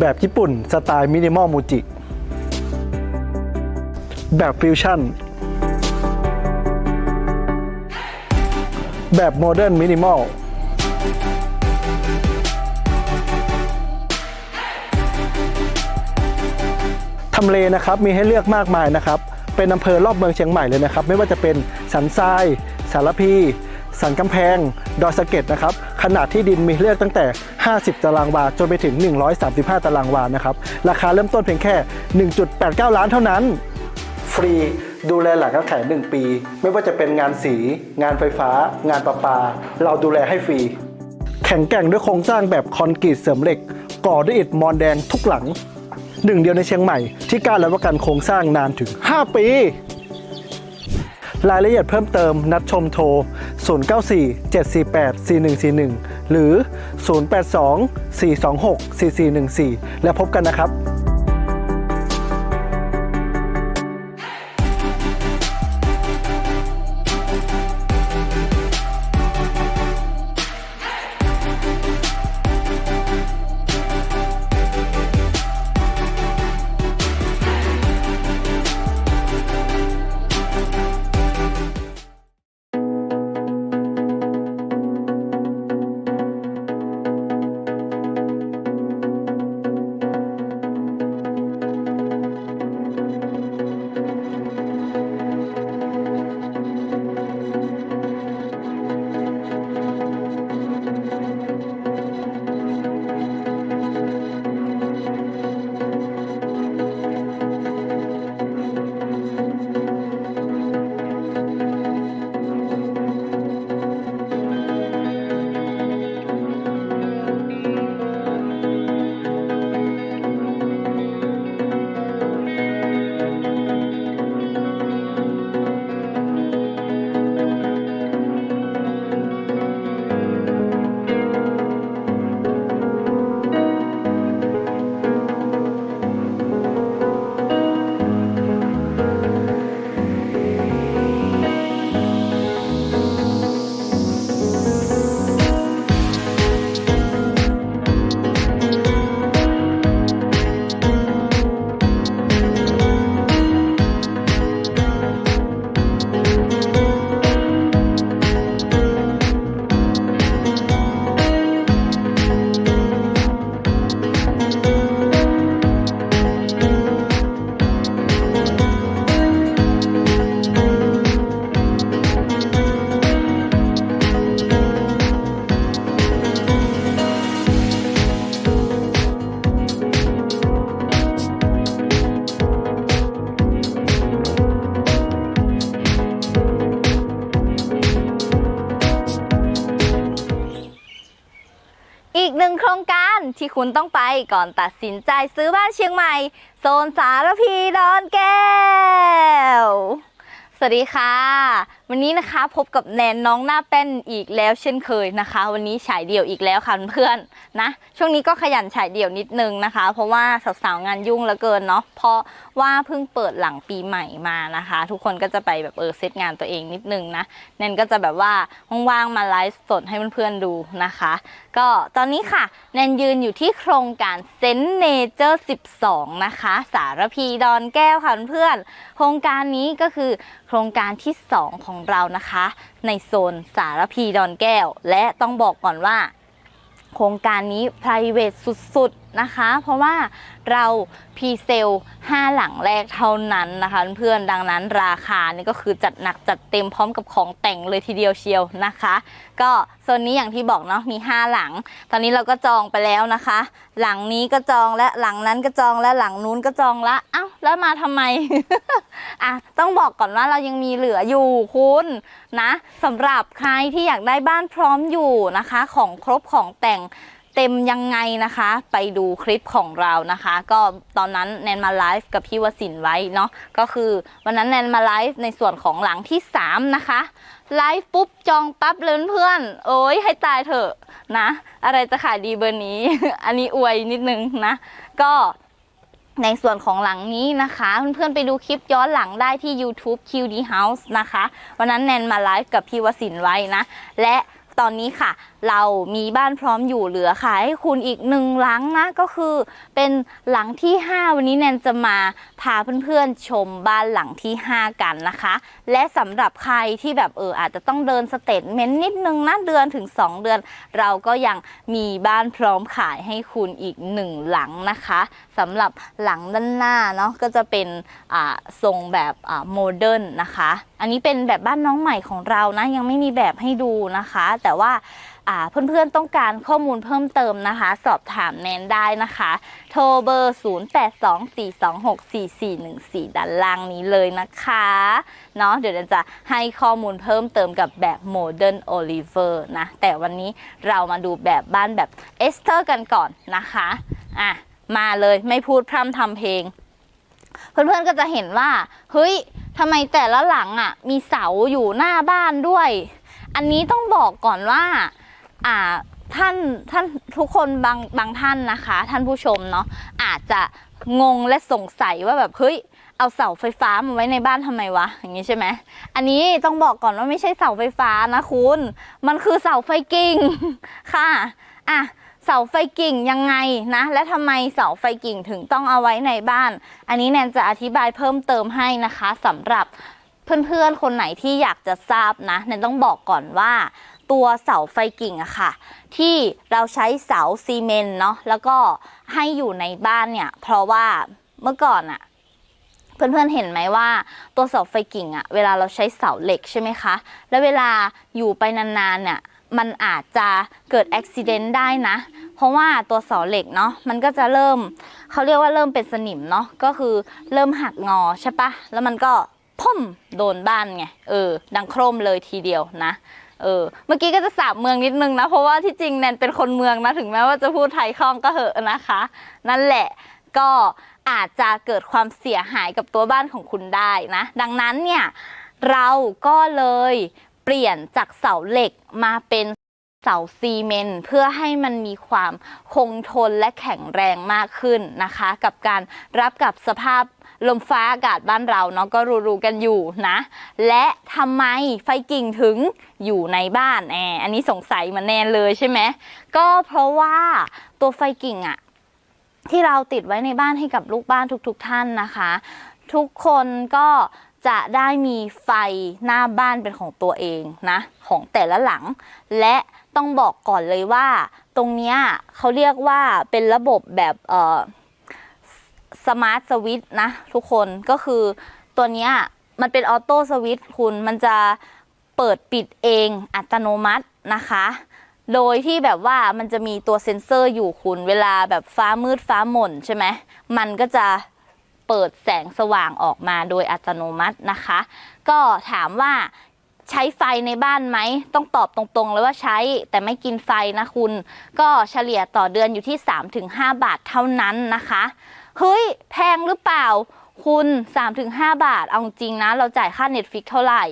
แบบญี่ปุ่นสไตล์มินิมอลมูจิ แบบฟิวชั่น แบบโมเดิร์นมินิมอล ทำเลนะครับมีให้เลือกมากมายนะครับ เป็นอำเภอรอบเมืองเชียงใหม่เลยนะครับ ไม่ว่าจะเป็นสันทราย สารพี สันกำแพง ดอยสะเก็ดนะครับ ขนาดที่ดินมีเลือกตั้งแต่ 50 ตารางวาจนไปถึง 135 ตารางวานะครับ ราคาเริ่มต้นเพียงแค่ 1.89 ล้านเท่านั้น ฟรีดูแลหลังการขาย1ปี ไม่ว่าจะเป็นงานสี งานไฟฟ้า งานประปา เราดูแลให้ฟรี แข็งแกร่งด้วยโครงสร้างแบบคอนกรีตเสริมเหล็ก ก่อด้วยอิฐมอนแดงทุกหลังหนึ่งเดียวในเชียงใหม่ที่กล้ารรับประกันโครงสร้างนานถึง 5 ปี รายละเอียดเพิ่มเติมนัดชมโทร 094 748 4141 หรือ 082 426 4414 และพบกันนะครับ อีกหนึ่งโครงการที่คุณต้องไปก่อนตัดสินใจซื้อบ้านเชียงใหม่ โซนสารพีดอนแก้ว สวัสดีค่ะวันนี้นะคะพบกับแนนน้องหน้าแป้นอีกแล้วเช่นเคยนะคะ วันนี้ฉายเดี่ยวอีกแล้วค่ะเพื่อนนะ ช่วงนี้ก็ขยันฉายเดี่ยวนิดนึงนะคะ เพราะว่าสาวๆงานยุ่งเหลือเกินเนาะเพราะว่าเพิ่งเปิดหลังปีใหม่มานะคะ ทุกคนก็จะไปแบบเออเซตงานตัวเองนิดนึงนะแนนก็จะแบบว่าว่างๆมาไลฟ์สดให้เพื่อนๆดูนะคะ ก็ตอนนี้ค่ะแนนยืนอยู่ที่โครงการเซนเนเจอร์12 นะคะ สารพีดอนแก้วค่ะเพื่อนโครงการนี้ก็คือโครงการที่ 2 ของเรานะคะ ในโซนสารพีดอนแก้ว และต้องบอกก่อนว่า โครงการนี้ p r i v a t สุดๆ นะคะ เพราะว่าเราพรีเซล5 หลังแรกเท่านั้นนะคะ เพื่อนดังนั้นราคานี่ก็คือจัดหนักจัดเต็มพร้อมกับของแต่งเลยทีเดียวเชียวนะคะ ก็โซนนี้อย่างที่บอกเนาะมี 5 หลัง ตอนนี้เราก็จองไปแล้วนะคะ หลังนี้ก็จองและหลังนั้นก็จองและหลังนู้นก็จองละเอ้าแล้วมาทำไมอะต้องบอกก่อนว่าเรายังมีเหลืออยู่คุณนะสำหรับใครที่อยากได้บ้านพร้อมอยู่นะคะ ของครบของแต่ง เต็มยังไงนะคะ ไปดูคลิปของเรานะคะ ก็ตอนนั้นแนนมาไลฟ์กับพี่วสินไว้เนาะก็คือวันนั้นแนนมาไลฟ์ในส่วนของหลังที่ 3 นะคะไลฟ์ปุ๊บจองปั๊บเลยเพื่อน โอ้ยให้ตายเถอะนะ อะไรจะขายดีเบอร์นี้ อันนี้อวยนิดนึงนะ ก็ในส่วนของหลังนี้นะคะ เพื่อนๆไปดูคลิปย้อนหลังได้ที่ YouTube QD House นะคะ วันนั้นแนนมาไลฟ์กับพี่วสินไว้นะ และตอนนี้ค่ะ เรามีบ้านพร้อมอยู่เหลือขายให้คุณอีกหนึ่งหลังนะ ก็คือเป็นหลังที่ 5 วันนี้แนนจะมาพาเพื่อนๆชมบ้านหลังที่ 5 กันนะคะ และสำหรับใครที่แบบเอออาจจะต้องเดินสเตทเมนต์นิดนึงนะเดือนถึง 2 เดือน เราก็ยังมีบ้านพร้อมขายให้คุณอีกหนึ่งหลังนะคะสำหรับหลังด้านหน้าเนาะก็จะเป็นอ่าทรงแบบอ่าโมเดิร์นนะคะ อันนี้เป็นแบบบ้านน้องใหม่ของเรานะยังไม่มีแบบให้ดูนะคะ แต่ว่า เพื่อนๆต้องการข้อมูลเพิ่มเติมนะคะ สอบถามแนนได้นะคะ โทรเบอร์ 0824264414 ด้านล่างนี้เลยนะคะเนาะเดี๋ยวจะให้ข้อมูลเพิ่มเติมกับแบบโมเดิร์นโอลิเวอร์นะ แต่วันนี้เรามาดูแบบบ้านแบบเอสเตอร์กันก่อนนะคะอะมาเลยไม่พูดพร่ำทำเพลง เพื่อนๆก็จะเห็นว่า เฮ้ยทำไมแต่ละหลังอะ มีเสาอยู่หน้าบ้านด้วย อันนี้ต้องบอกก่อนว่า อ่าท่านท่านทุกคนบางบางท่านนะคะ ท่านผู้ชมเนาะอาจจะงงและสงสัยว่าแบบเฮ้ยเอาเสาไฟฟ้ามาไว้ในบ้านทำไมวะอย่างนี้ใช่ไหมอันนี้ต้องบอกก่อนว่าไม่ใช่เสาไฟฟ้านะคุณ มันคือเสาไฟกิ่งค่ะอะเสาไฟกิ่งยังไงนะ และทำไมเสาไฟกิ่งถึงต้องเอาไว้ในบ้าน อันนี้แนนจะอธิบายเพิ่มเติมให้นะคะสำหรับเพื่อนๆคนไหนที่อยากจะทราบนะแนนต้องบอกก่อนว่า ตัวเสาไฟกิ่งอะค่ะ ที่เราใช้เสาซีเมนต์เนาะแล้วก็ให้อยู่ในบ้านเนี่ย เพราะว่าเมื่อก่อนอะเพื่อนๆเห็นไหมว่าตัวเสาไฟกิ่งอะเวลาเราใช้เสาเหล็กใช่ไหมคะ แล้วเวลาอยู่ไปนานๆเนี่ยมันอาจจะเกิดอุบิเหตุได้นะ เพราะว่าตัวเสาเหล็กเนาะมันก็จะเริ่มเขาเรียกว่าเริ่มเป็นสนิมเนาะก็คือเริ่มหักงอใช่ปะแล้วมันก็พ่มโดนบ้านไงเออดังโครมเลยทีเดียวนะ เออ เมื่อกี้ก็จะสาบเมืองนิดนึงนะ เพราะว่าที่จริงแนนเป็นคนเมืองนะ ถึงแม้ว่าจะพูดไทยคล่องก็เหอะนะคะ นั่นแหละก็อาจจะเกิดความเสียหายกับตัวบ้านของคุณได้นะ ดังนั้นเนี่ยเราก็เลยเปลี่ยนจากเสาเหล็กมาเป็นเสาซีเมนต์เพื่อให้มันมีความคงทนและแข็งแรงมากขึ้นนะคะ กับการรับกับสภาพ ลมฟ้าอากาศบ้านเราเนาะก็รู้ๆกันอยู่นะ และทำไมไฟกิ่งถึงอยู่ในบ้านแออันนี้สงสัยมาแน่เลยใช่ไหมก็เพราะว่าตัวไฟกิ่งอะที่เราติดไว้ในบ้านให้กับลูกบ้านทุก ๆ ท่านนะคะ ทุกคนก็จะได้มีไฟหน้าบ้านเป็นของตัวเองนะของแต่ละหลัง และต้องบอกก่อนเลยว่า ตรงเนี้ยเขาเรียกว่าเป็นระบบแบบเอ่อ สมาร์ทสวิตนะทุกคนก็คือตัวเนี้ยมันเป็นออโต้สวิตคุณมันจะเปิดปิดเองอัตโนมัตินะคะ โดยที่แบบว่ามันจะมีตัวเซ็นเซอร์อยู่คุณเวลาแบบฟ้ามืดฟ้าหม่นใช่ไหมมันก็จะเปิดแสงสว่างออกมาโดยอัตโนมัตินะคะ ก็ถามว่าใช้ไฟในบ้านไหม ต้องตอบตรงๆเลยว่าใช้แต่ไม่กินไฟนะคุณ ก็เฉลี่ยต่อเดือนอยู่ที่ 3-5 บาทเท่านั้นนะคะ เฮ้ย แพงหรือเปล่า คุณ 3-5 บาท เอาจริงนะ เราจ่ายค่าเน็ตฟิกเท่าไหร่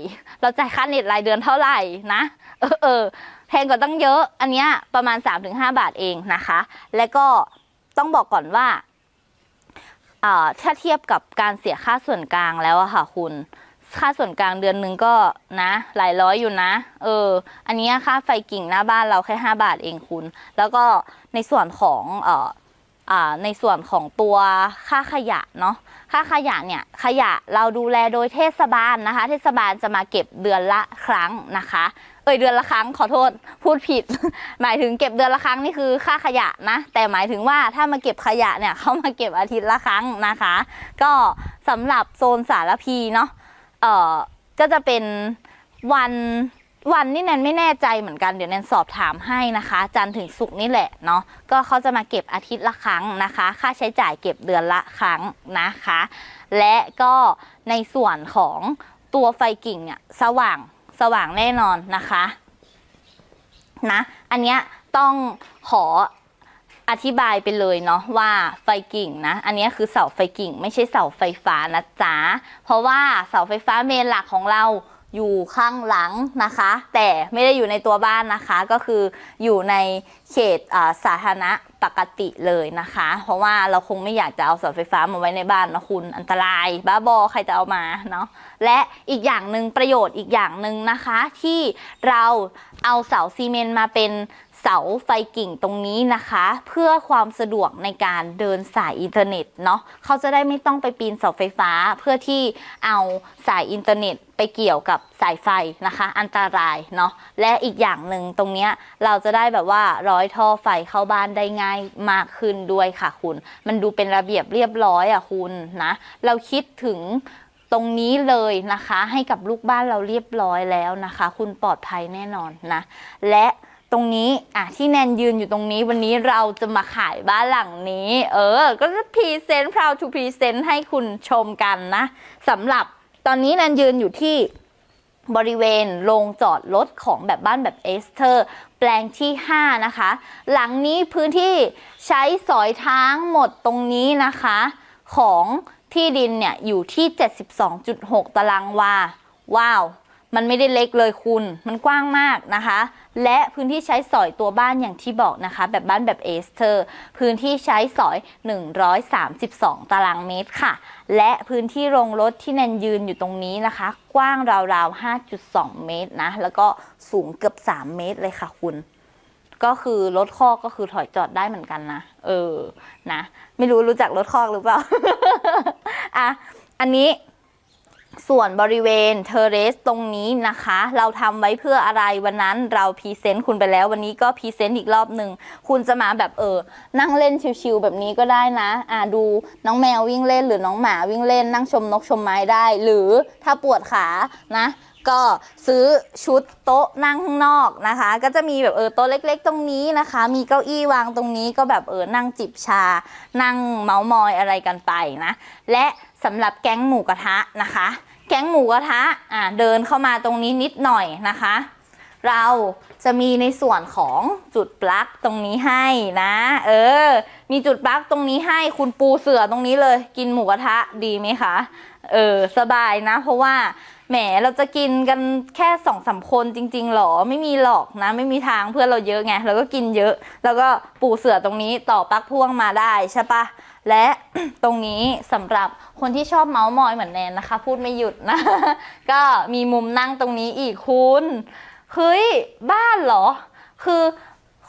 เราจ่ายค่าเน็ตรายเดือนเท่าไหร่นะ เออเออแพงกว่าตั้งเยอะ อันเนี้ยประมาณ 3-5 บาทเองนะคะ และก็ต้องบอกก่อนว่าอ่าถ้าเทียบกับการเสียค่าส่วนกลางแล้วอะค่ะคุณ ค่าส่วนกลางเดือนหนึ่งก็นะ หลายร้อยอยู่นะ เออ อันนี้ค่าไฟกิ่งหน้าบ้านเราแค่ 5 บาทเองคุณ แล้วก็ในส่วนของเออ ในส่วนของตัวค่าขยะเนาะค่าขยะเนี่ยขยะเราดูแลโดยเทศบาลนะคะ เทศบาลจะมาเก็บเดือนละครั้งนะคะ เอ้ยเดือนละครั้งขอโทษพูดผิด หมายถึงเก็บเดือนละครั้งนี่คือค่าขยะนะ แต่หมายถึงว่าถ้ามาเก็บขยะเนี่ยเขามาเก็บอาทิตย์ละครั้งนะคะ ก็สำหรับโซนสารพีเนาะเอ่อก็จะเป็นวัน วันนี่แนนไม่แน่ใจเหมือนกันเดี๋ยวแนนสอบถามให้นะคะ จันถึงศุกนี่แหละเนาะก็เขาจะมาเก็บอาทิตย์ละครั้งนะคะ ค่าใช้จ่ายเก็บเดือนละครั้งนะคะ และก็ในส่วนของตัวไฟกิ่งเนี่ยสว่างสว่างแน่นอนนะคะนะอันเนี้ยต้องขออธิบายไปเลยเนาะว่าไฟกิ่งนะ อันนี้คือเสาไฟกิ่ง ไม่ใช่เสาไฟฟ้านะจ๊ะเพราะว่าเสาไฟฟ้าเมนหลักของเรา อยู่ข้างหลังนะคะ แต่ไม่ได้อยู่ในตัวบ้านนะคะ ก็คืออยู่ในเขตสาธารณะปกติเลยนะคะ เพราะว่าเราคงไม่อยากจะเอาเสาไฟฟ้ามาไว้ในบ้านนะคุณอันตรายบ้าบอใครจะเอามาเนาะและอีกอย่างหนึ่งประโยชน์อีกอย่างหนึ่งนะคะที่เราเอาเสาซีเมนต์มาเป็น เสาไฟกิ่งตรงนี้นะคะ เพื่อความสะดวกในการเดินสายอินเทอร์เน็ตเนาะเขาจะได้ไม่ต้องไปปีนเสาไฟฟ้าเพื่อที่เอาสายอินเทอร์เน็ตไปเกี่ยวกับสายไฟนะคะ อันตรายเนาะและอีกอย่างหนึ่งตรงเนี้ยเราจะได้แบบว่าร้อยท่อไฟเข้าบ้านได้ง่ายมากขึ้นด้วยค่ะคุณ มันดูเป็นระเบียบเรียบร้อยอะคุณนะเราคิดถึงตรงนี้เลยนะคะ ให้กับลูกบ้านเราเรียบร้อยแล้วนะคะ คุณปลอดภัยแน่นอนนะ และ ตรงนี้อะที่แนนยืนอยู่ตรงนี้ วันนี้เราจะมาขายบ้านหลังนี้ เออ ก็จะพรีเซนต์ proud to present ให้คุณชมกันนะสำหรับตอนนี้แนนยืนอยู่ที่บริเวณโรงจอดรถของแบบบ้านแบบเอสเตอร์ แปลงที่ 5 นะคะ หลังนี้พื้นที่ใช้สอยทั้งหมดตรงนี้นะคะ ของที่ดินเนี่ยอยู่ที่ 72.6 ตารางวา ว้าว มันไม่ได้เล็กเลยคุณ มันกว้างมากนะคะ และพื้นที่ใช้สอยตัวบ้านอย่างที่บอกนะคะ แบบบ้านแบบเอสเตอร์ พื้นที่ใช้สอย 132 ตารางเมตรค่ะ และพื้นที่โรงรถที่แนนยืนอยู่ตรงนี้นะคะ กว้างราวๆ 5.2 เมตรนะ แล้วก็สูงเกือบ 3 เมตรเลยค่ะคุณก็คือรถคอกก็คือถอยจอดได้เหมือนกันนะ เออ นะ ไม่รู้รู้จักรถคอกหรือเปล่า อะ อันนี้ ส่วนบริเวณเทอเรสตรงนี้นะคะ เราทำไว้เพื่ออะไรวันนั้นเราพรีเซนต์คุณไปแล้ว วันนี้ก็พรีเซนต์อีกรอบหนึ่งคุณจะมาแบบเออ นั่งเล่นชิวๆแบบนี้ก็ได้นะ อ่าดูน้องแมววิ่งเล่นหรือน้องหมาวิ่งเล่น นั่งชมนกชมไม้ได้ หรือถ้าปวดขานะ ก็ซื้อชุดโต๊ะนั่งข้างนอกนะคะ ก็จะมีแบบเออโต๊ะเล็ก ๆ ตรงนี้นะคะ มีเก้าอี้วางตรงนี้ก็แบบเออนั่งจิบชา นั่งเมาส์มอยอะไรกันไปนะ และ สำหรับแก๊งหมูกระทะนะคะ แก๊งหมูกระทะอ่าเดินเข้ามาตรงนี้นิดหน่อยนะคะ เราจะมีในส่วนของจุดปลั๊กตรงนี้ให้นะ เออ มีจุดปลั๊กตรงนี้ให้คุณปูเสือตรงนี้เลย กินหมูกระทะดีไหมคะ เออ สบายนะ เพราะว่าแหมเราจะกินกันแค่สองสามคนจริงๆหรอไม่มีหรอกนะ ไม่มีทางเพื่อนเราเยอะไงเราก็กินเยอะ แล้วก็ปูเสือตรงนี้ต่อปลั๊กพ่วงมาได้ใช่ปะ และตรงนี้สำหรับคนที่ชอบเมาส์มอยเหมือนแนนนะคะ พูดไม่หยุดนะ ก็มีมุมนั่งตรงนี้อีกคุณเฮ้ยบ้านเหรอ คือ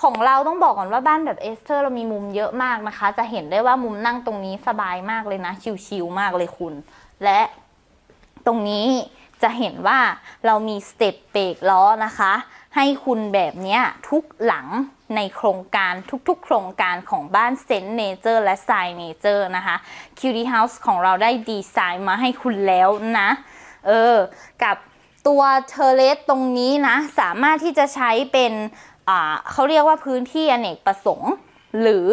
ของเราต้องบอกก่อนว่าบ้านแบบเอสเตอร์เรามีมุมเยอะมากนะคะ จะเห็นได้ว่ามุมนั่งตรงนี้สบายมากเลยนะ ชิลๆมากเลยคุณ และตรงนี้จะเห็นว่าเรามีสเต็ปเบรกล้อนะคะ ให้คุณแบบเนี้ยทุกหลัง ในโครงการทุกๆ โครงการของบ้านเซนเนเจอร์และไซเนเจอร์นะคะ Cutie House ของเราได้ดีไซน์มาให้คุณแล้วนะ เออ กับตัวเทเลสตรงนี้นะ สามารถที่จะใช้เป็นเขาเรียกว่าพื้นที่อเนกประสงค์ หรือ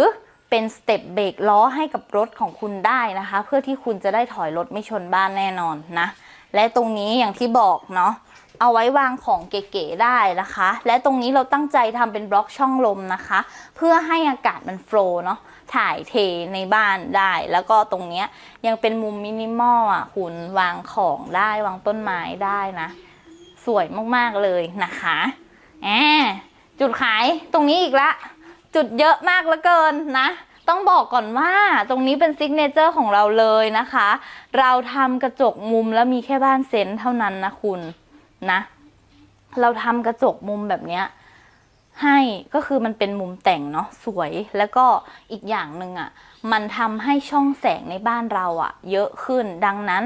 เป็นสเต็ปเบรกล้อให้กับรถของคุณได้นะคะ เพื่อที่คุณจะได้ถอยรถไม่ชนบ้านแน่นอนนะ และตรงนี้อย่างที่บอกเนาะ เอาไว้วางของเก๋ๆได้นะคะ และตรงนี้เราตั้งใจทำเป็นบล็อกช่องลมนะคะ เพื่อให้อากาศมันโฟล์เนาะถ่ายเทในบ้านได้ แล้วก็ตรงเนี้ยยังเป็นมุมมินิมอลอะคุณวางของได้วางต้นไม้ได้นะ สวยมากๆเลยนะคะแอจุดขายตรงนี้อีกละ จุดเยอะมากเหลือเกินนะต้องบอกก่อนว่าตรงนี้เป็นซิกเนเจอร์ของเราเลยนะคะ เราทำกระจกมุมแล้วมีแค่บ้านเซนเท่านั้นนะคุณ นะ เราทำกระจกมุมแบบเนี้ยให้ก็คือมันเป็นมุมแต่งเนาะสวยแล้วก็อีกอย่างหนึ่งอะ่ะ มันทำให้ช่องแสงในบ้านเราอะ่ะ เยอะขึ้นดังนั้น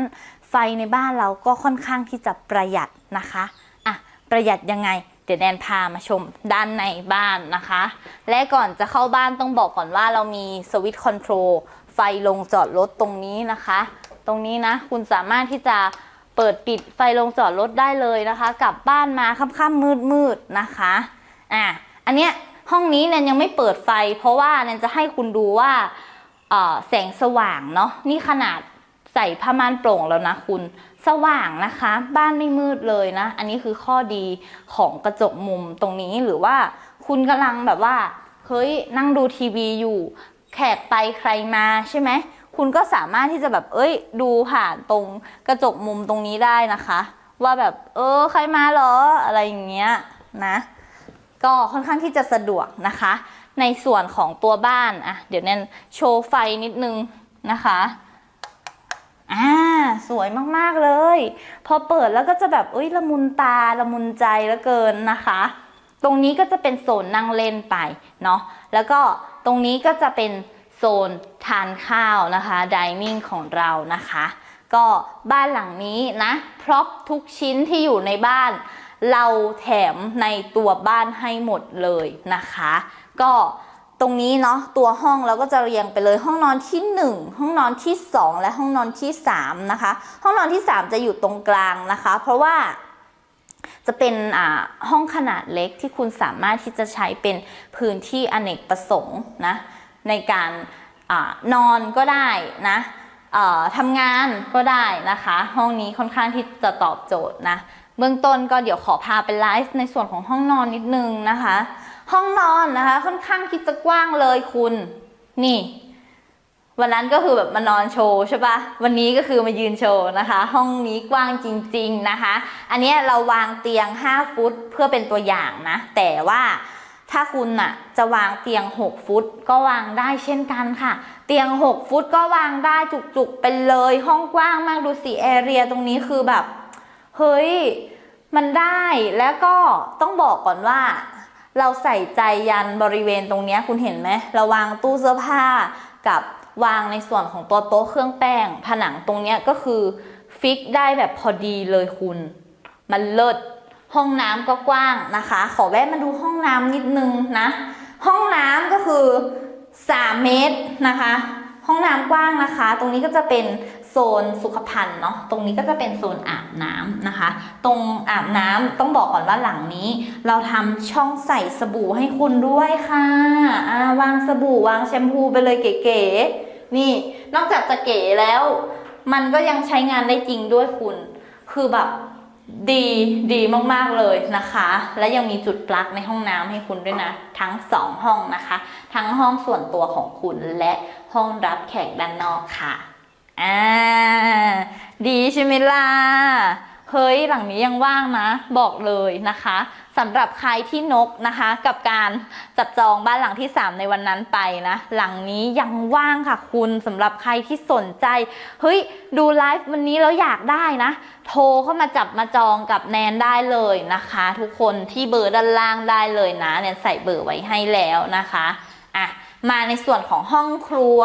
ไฟในบ้านเราก็ค่อนข้างที่จะประหยัดนะคะอะประหยัดยังไง เดี๋ยวแนนพามาชมด้านในบ้านนะคะ และก่อนจะเข้าบ้านต้องบอกก่อนว่าเรามีสวิตช์คอนโทรลไฟลงจอดรถตรงนี้นะคะ ตรงนี้นะ คุณสามารถที่จะ เปิดปิดไฟลงจอดรถได้เลยนะคะ กลับบ้านมาค่ำๆมืดๆนะคะอะอันเนี้ยห้องนี้แนนยังไม่เปิดไฟ เพราะว่าแนนจะให้คุณดูว่าเอ่อแสงสว่างเนาะนี่ขนาดใส่ผ้าม่านโปร่งแล้วนะคุณสว่างนะคะ บ้านไม่มืดเลยนะ อันนี้คือข้อดีของกระจกมุมตรงนี้หรือว่าคุณกำลังแบบว่า เฮ้ยนั่งดูทีวีอยู่ แขกไปใครมาใช่ไหม คุณก็สามารถที่จะแบบเอ้ย ดูผ่านตรงกระจกมุมตรงนี้ได้นะคะ ว่าแบบเออใครมาเหรออะไรอย่างเงี้ยนะ ก็ค่อนข้างที่จะสะดวกนะคะ ในส่วนของตัวบ้านอะเดี๋ยวแนนโชว์ไฟนิดนึงนะคะอ่าสวยมาก ๆ เลย พอเปิดแล้วก็จะแบบเอ้ยละมุนตาละมุนใจลือเกินนะคะ ตรงนี้ก็จะเป็นโซนนั่งเล่นไปเนาะแล้วก็ตรงนี้ก็จะเป็น ซนทานข้าวนะคะดิเนิ่งของเรานะคะ ก็บ้านหลังนี้นะพร็อพทุกชิ้นที่อยู่ในบ้าน เราแถมในตัวบ้านให้หมดเลยนะคะ ก็ตรงนี้เนาะตัวห้องเราก็จะเรียงไปเลยห้องนอนที่ 1 ห้องนอนที่ 2 และห้องนอนที่3นะคะ ห้องนอนที่ 3 จะอยู่ตรงกลางนะคะ เพราะว่าจะเป็นอ่าห้องขนาดเล็กที่คุณสามารถที่จะใช้เป็นพื้นที่อเนกประสงค์นะ ในการอนอนก็ได้นะทำงานก็ได้นะคะ ห้องนี้ค่อนข้างที่จะตอบโจทย์นะเบื้องต้นก็เดี๋ยวขอพาไปไลฟ์ในส่วนของห้องนอนนิดนึงนะคะ ห้องนอนนะคะค่อนข้างที่จะกว้างเลยคุณ นี่ วันนั้นก็คือแบบมานอนโชว์ใช่ปะวันนี้ก็คือมายืนโชว์นะคะ ห้องนี้กว้างจริง ๆนะคะ อันนี้เราวางเตียง 5 ฟุตเพื่อเป็นตัวอย่างนะ แต่ว่า ถ้าคุณน่ะจะวางเตียง 6 ฟุตก็วางได้เช่นกันค่ะ เตียง 6 ฟุตก็วางได้จุกๆไปเลยห้องกว้างมากดูสิแอเรียตรงนี้คือแบบ เฮ้ย มันได้แล้วก็ต้องบอกก่อนว่า เราใส่ใจยันบริเวณตรงนี้คุณเห็นไหมเราวางตู้เสื้อผ้ากับวางในส่วนของตัวโต๊ะเครื่องแป้ง ผนังตรงนี้ก็คือฟิกได้แบบพอดีเลยคุณ มันเลิศ ห้องน้ำก็กว้างนะคะ ขอแวะมาดูห้องน้ำนิดนึงนะ ห้องน้ำก็คือ 3 เมตรนะคะ ห้องน้ำกว้างนะคะ ตรงนี้ก็จะเป็นโซนสุขภัณฑ์เนาะ ตรงนี้ก็จะเป็นโซนอาบน้ำนะคะ ตรงอาบน้ำต้องบอกก่อนว่าหลังนี้ เราทำช่องใส่สบู่ให้คุณด้วยค่ะอาวางสบู่วางแชมพูไปเลยเก๋ๆ นี่ นอกจากจะเก๋แล้ว มันก็ยังใช้งานได้จริงด้วยคุณ คือแบบ ดีดีมากๆเลยนะคะ และยังมีจุดปลั๊กในห้องน้ำให้คุณด้วยนะ ทั้งสองห้องนะคะ ทั้งห้องส่วนตัวของคุณและห้องรับแขกด้านนอกค่ะอ่าดีใช่ไหมล่ะเฮ้ยหลังนี้ยังว่างนะ บอกเลยนะคะ สำหรับใครที่นกนะคะ กับการจับจองบ้านหลังที่ 3 ในวันนั้นไปนะ หลังนี้ยังว่างค่ะคุณสำหรับใครที่สนใจ เฮ้ย ดูไลฟ์วันนี้แล้วอยากได้นะ โทรเข้ามาจับมาจองกับแนนได้เลยนะคะ ทุกคนที่เบอร์ด้านล่างได้เลยนะแนนใส่เบอร์ไว้ให้แล้วนะคะอะมาในส่วนของห้องครัว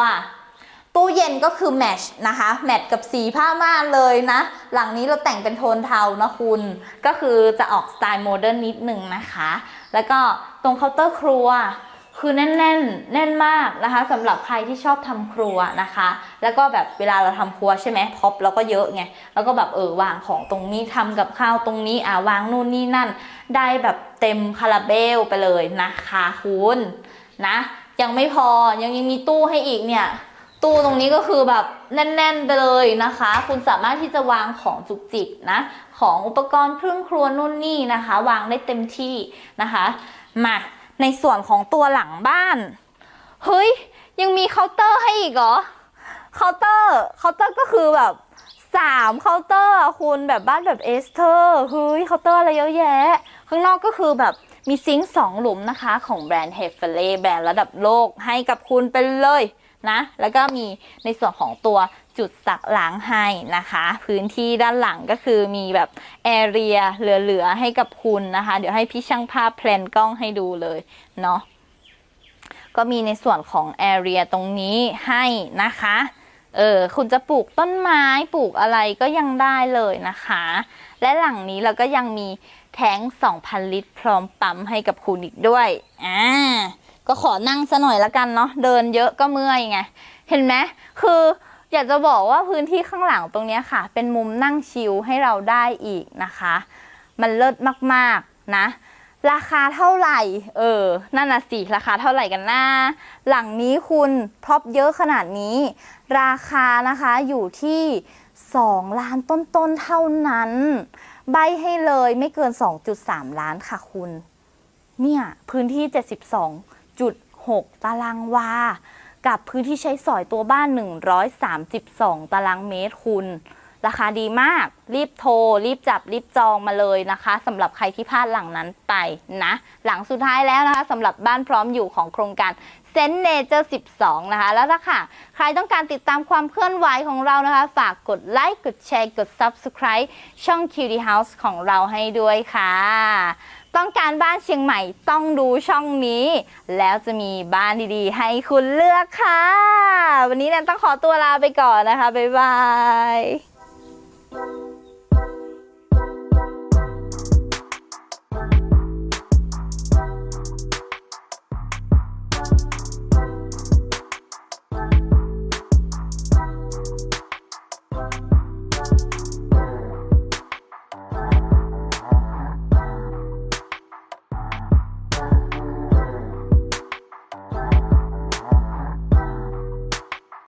ตู้เย็นก็คือแมทช์นะคะแมทกับสีผ้าม่านเลยนะ หลังนี้เราแต่งเป็นโทนเทานะคุณ ก็คือจะออกสไตล์โมเดิร์นนิดนึงนะคะ แล้วก็ตรงเคาน์เตอร์ครัวคือแน่นแน่นแน่นมากนะคะสำหรับใครที่ชอบทำครัวนะคะ แล้วก็แบบเวลาเราทำครัวใช่ไหมพ็อปเราก็เยอะไงแล้วก็แบบเออวางของตรงนี้ทำกับข้าวตรงนี้อ่าวางนู่นนี่นั่น ได้แบบเต็มคาราเบลไปเลยนะคะคุณนะ ยังไม่พอยังยังมีตู้ให้อีกเนี่ย ตู้ตรงนี้ก็คือแบบแน่น ๆ ไปเลยนะคะ คุณสามารถที่จะวางของจุกจิกนะ ของอุปกรณ์เครื่องครัวนู่นนี่นะคะ วางได้เต็มที่นะคะ มาในส่วนของตัวหลังบ้าน เฮ้ย ยังมีเคาน์เตอร์ให้อีกเหรอ เคาน์เตอร์ เคาน์เตอร์ก็คือแบบสามเคาน์เตอร์คุณแบบบ้านแบบเอสเธอร์เฮ้ยเคาน์เตอร์อะไรเยอะแยะ ข้างนอกก็คือแบบมีซิงค์สองหลุมนะคะ ของแบรนด์เฮฟเฟเล่แบรนด์ระดับโลกให้กับคุณไปเลย นะ แล้วก็มีในส่วนของตัวจุดสักล้างให้นะคะ พื้นที่ด้านหลังก็คือมีแบบแอเรียเหลือๆให้กับคุณนะคะ เดี๋ยวให้พี่ช่างภาพแพลนกล้องให้ดูเลยเนาะก็มีในส่วนของแอเรียตรงนี้ให้นะคะ เออคุณจะปลูกต้นไม้ปลูกอะไรก็ยังได้เลยนะคะ และหลังนี้เราก็ยังมีแท้ง 2,000 ลิตร พร้อมปั๊มให้กับคุณอีกด้วย อ่า ก็ขอนั่งซะหน่อยละกันเนาะเดินเยอะก็เมื่อยไงเห็นไหมคืออยากจะบอกว่าพื้นที่ข้างหลังตรงนี้ค่ะ เป็นมุมนั่งชิลให้เราได้อีกนะคะ มันเลิศมากๆนะราคาเท่าไหร่ เออ นั่นน่ะสิ ราคาเท่าไหร่กันนะหลังนี้คุณพร็อพเยอะขนาดนี้ ราคานะคะอยู่ที่ 2 ล้านต้นๆ เท่านั้น ใบให้เลยไม่เกิน 2.3 ล้านค่ะคุณ เนี่ย พื้นที่ 72.6ตารางวา กับพื้นที่ใช้สอยตัวบ้าน 132 ตารางเมตรคุณ ราคาดีมาก รีบโทร รีบจับ รีบจองมาเลยนะคะสำหรับใครที่พลาดหลังนั้นไปนะ หลังสุดท้ายแล้วนะคะสำหรับบ้านพร้อมอยู่ของโครงการเซนเนเจอร์ 12 นะคะ แล้วล่ะค่ะ ใครต้องการติดตามความเคลื่อนไหวของเรานะคะ ฝากกดไลค์ กดแชร์ กด Subscribe ช่อง Cutie House ของเราให้ด้วยค่ะ ต้องการบ้านเชียงใหม่ต้องดูช่องนี้ แล้วจะมีบ้านดีๆ ให้คุณเลือกค่ะ วันนี้แนนต้องขอตัวลาไปก่อนนะคะ บ๊ายบาย